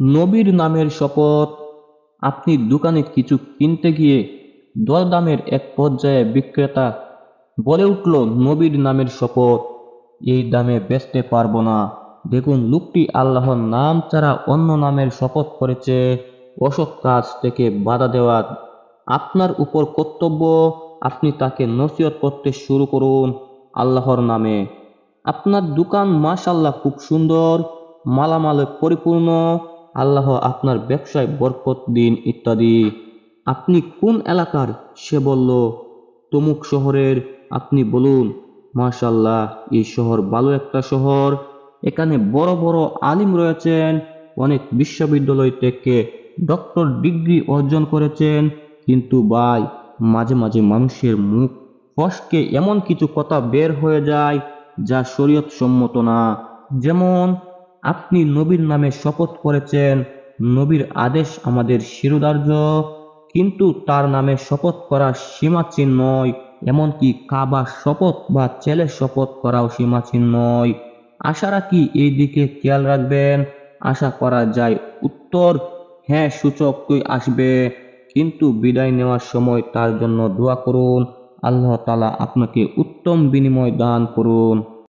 নবীর নামের শপথ। আপনি দোকানে কিছু কিনতে গিয়ে দরদামের এক পর্যায়ে বিক্রেতা বলে উঠল, নবীর নামের শপথ, এই দামে বেচতে পারব না। দেখুন, লোকটি আল্লাহর নাম ছাড়া অন্য নামের শপথ করেছে। অসৎ কাজ থেকে বাধা দেওয়ার আপনার উপর কর্তব্য, আপনি তাকে নসিহত করতে শুরু করুন আল্লাহর নামে। আপনার দোকান মাশাল্লাহ খুব সুন্দর, মালামালে পরিপূর্ণ আল্লাহ আপনার ব্যবসায় বরকত দিন ইত্যাদি। আপনি কোন এলাকার? সে বলল, তমুক শহরের। আপনি বলুন মাশাল্লাহ এই শহর ভালো একটা শহর। এখানে বড় বড় আলিম রয়েছেন, অনেক বিশ্ববিদ্যালয় থেকে ডক্টর ডিগ্রি অর্জন করেছেন। কিন্তু ভাই, মাঝে মাঝে মানুষের মুখ ফসকে এমন কিছু কথা বের হয়ে যায় যা শরীয়ত সম্মত না। যেমন আপনি নবীর নামে শপথ করেছেন, নবীর আদেশ আমাদের শিরোধার্য, কিন্তু তার নামে শপথ করা সীমাচীন নয়, এমনকি কাবা শপথ বা ছেলের শপথ করাও সীমাচীন নয়। আশা রাখি এই দিকে খেয়াল রাখবেন, আশা করা যায় উত্তর হ্যাঁ সূচক তুই আসবে, কিন্তু বিদায় নেওয়ার সময় তার জন্য দোয়া করুন, আল্লাহ তালা আপনাকে উত্তম বিনিময় দান করুন।